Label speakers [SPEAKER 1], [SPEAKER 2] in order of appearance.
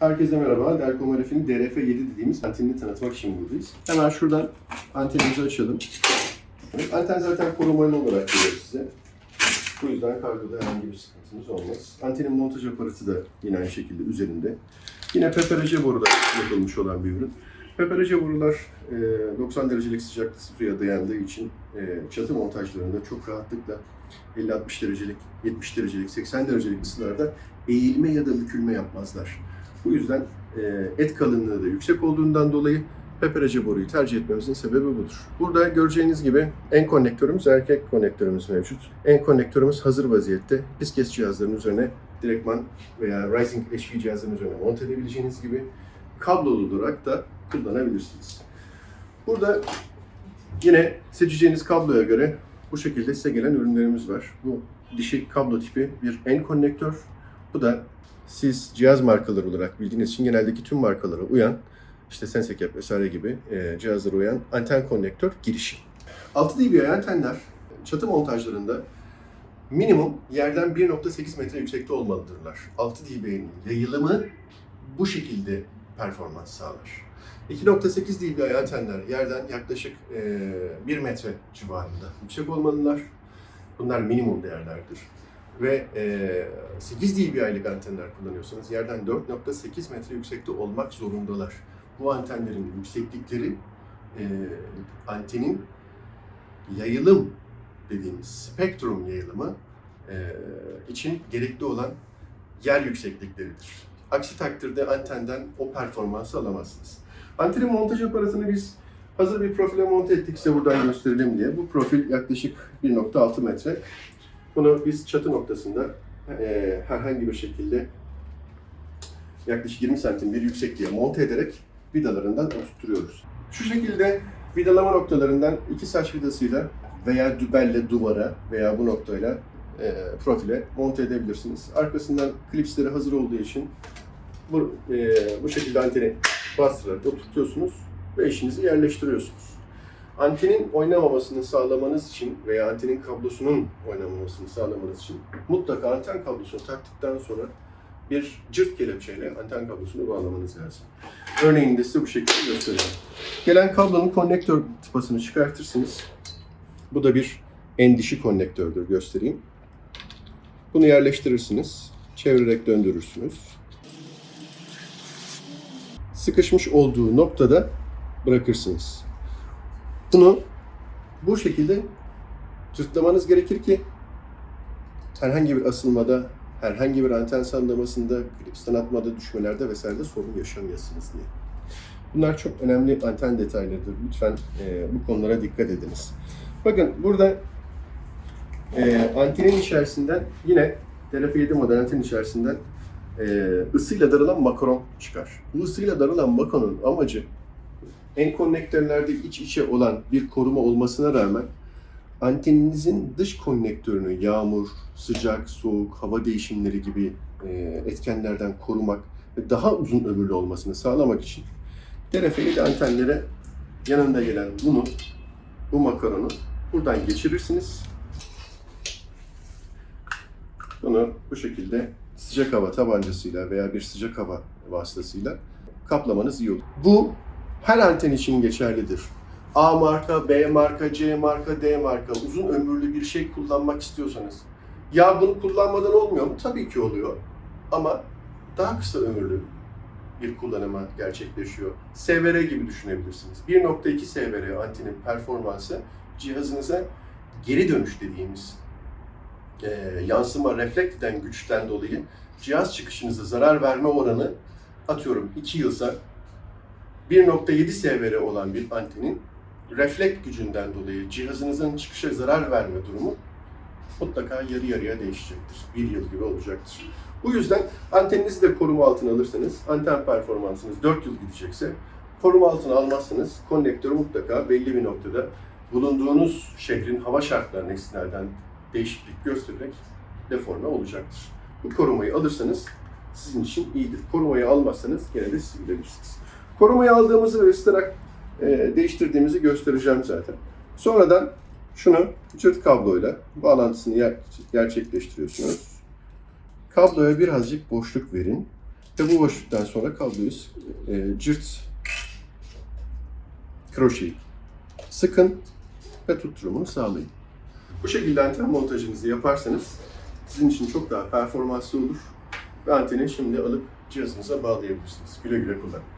[SPEAKER 1] Herkese merhaba. Delcom RF'in DRF7 dediğimiz antenini tanıtmak için buradayız. Hemen şuradan antenimizi açalım. Evet, Anten zaten korumalı olarak geliyor size. Bu yüzden kargoda herhangi bir sıkıntınız olmaz. Antenin montaj aparatı da yine aynı şekilde üzerinde. Yine PPRC boruda yapılmış olan bir ürün. PPRC borular e, 90 derecelik sıcaklık suya dayandığı için e, çatı montajlarında çok rahatlıkla 50-60 derecelik, 70 derecelik, 80 derecelik ısılarda eğilme ya da bükülme yapmazlar. Bu yüzden e, et kalınlığı da yüksek olduğundan dolayı PPRC boruyu tercih etmemizin sebebi budur. Burada göreceğiniz gibi en konnektörümüz erkek konnektörümüz mevcut. En konnektörümüz hazır vaziyette. Piskes cihazların üzerine direktman veya Rising HV cihazların üzerine monte edebileceğiniz gibi kablolu olarak da kullanabilirsiniz. Burada yine seçeceğiniz kabloya göre bu şekilde size gelen ürünlerimiz var. Bu dişi kablo tipi bir en konnektör. Bu da siz cihaz markaları olarak bildiğiniz için geneldeki tüm markalara uyan, işte Sensecap vesaire gibi e, cihazlara uyan anten konnektör girişi. 6 dBi antenler çatı montajlarında minimum yerden 1.8 metre yüksekte olmalıdırlar. 6 dB'nin yayılımı bu şekilde performans sağlar. 2.8 dBi antenler yerden yaklaşık e, 1 metre civarında yüksek olmalılar. Bunlar minimum değerlerdir. Ve e, 8 dBi'lik antenler kullanıyorsanız yerden 4.8 metre yüksekte olmak zorundalar. Bu antenlerin yükseklikleri e, antenin yayılım dediğimiz spektrum yayılımı e, için gerekli olan yer yükseklikleridir. Aksi takdirde antenden o performansı alamazsınız. Antenin montaj aparatını biz hazır bir profile monte ettik size buradan gösterelim diye. Bu profil yaklaşık 1.6 metre. Bunu biz çatı noktasında e, herhangi bir şekilde yaklaşık 20 santim bir yüksekliğe monte ederek vidalarından oturtuyoruz. Şu şekilde vidalama noktalarından iki saç vidasıyla veya dübelle duvara veya bu noktayla e, profile monte edebilirsiniz. Arkasından klipsleri hazır olduğu için bu, e, bu şekilde anteni bastırarak oturtuyorsunuz ve işinizi yerleştiriyorsunuz. Antenin oynamamasını sağlamanız için veya antenin kablosunun oynamamasını sağlamanız için mutlaka anten kablosunu taktıktan sonra bir cırt kelepçeyle anten kablosunu bağlamanız lazım. Örneğini de size bu şekilde göstereceğim. Gelen kablonun konnektör tıpasını çıkartırsınız. Bu da bir en dişi konnektördür göstereyim. Bunu yerleştirirsiniz. Çevirerek döndürürsünüz. Sıkışmış olduğu noktada bırakırsınız. Bunu bu şekilde cırtlamanız gerekir ki herhangi bir asılmada, herhangi bir anten sallamasında, klipsten atmada, düşmelerde vesairede sorun yaşamayasınız diye. Bunlar çok önemli anten detaylarıdır. Lütfen e, bu konulara dikkat ediniz. Bakın burada e, antenin içerisinden yine TRF7 model antenin içerisinden e, ısıyla darılan makaron çıkar. Bu ısıyla darılan makaronun amacı en konnektörlerde iç içe olan bir koruma olmasına rağmen anteninizin dış konnektörünü yağmur, sıcak, soğuk, hava değişimleri gibi e, etkenlerden korumak ve daha uzun ömürlü olmasını sağlamak için TRF7 antenlere yanında gelen bunu, bu makaronu buradan geçirirsiniz. Bunu bu şekilde sıcak hava tabancasıyla veya bir sıcak hava vasıtasıyla kaplamanız iyi olur. Bu her anten için geçerlidir. A marka, B marka, C marka, D marka uzun ömürlü bir şey kullanmak istiyorsanız ya bunu kullanmadan olmuyor mu? Tabii ki oluyor. Ama daha kısa ömürlü bir kullanıma gerçekleşiyor. SVR gibi düşünebilirsiniz. 1.2 SVR antenin performansı cihazınıza geri dönüş dediğimiz e, yansıma reflekt güçten dolayı cihaz çıkışınıza zarar verme oranı atıyorum 2 yılsa 1.7 SVR olan bir antenin reflekt gücünden dolayı cihazınızın çıkışa zarar verme durumu mutlaka yarı yarıya değişecektir. Bir yıl gibi olacaktır. Bu yüzden anteninizi de koruma altına alırsanız, anten performansınız 4 yıl gidecekse, koruma altına almazsanız konnektörü mutlaka belli bir noktada bulunduğunuz şehrin hava şartlarına istinaden değişiklik göstererek deforme olacaktır. Bu korumayı alırsanız sizin için iyidir. Korumayı almazsanız gene de siz. Korumayı aldığımızı ve ısıtarak e, değiştirdiğimizi göstereceğim zaten. Sonradan şunu cırt kabloyla bağlantısını yer- gerçekleştiriyorsunuz. Kabloya birazcık boşluk verin Ve bu boşluktan sonra kabloyu e, cırt kroşeyi sıkın ve tutturumunu sağlayın. Bu şekilde anten montajınızı yaparsanız sizin için çok daha performanslı olur ve anteni şimdi alıp cihazınıza bağlayabilirsiniz. Güle güle kullanın.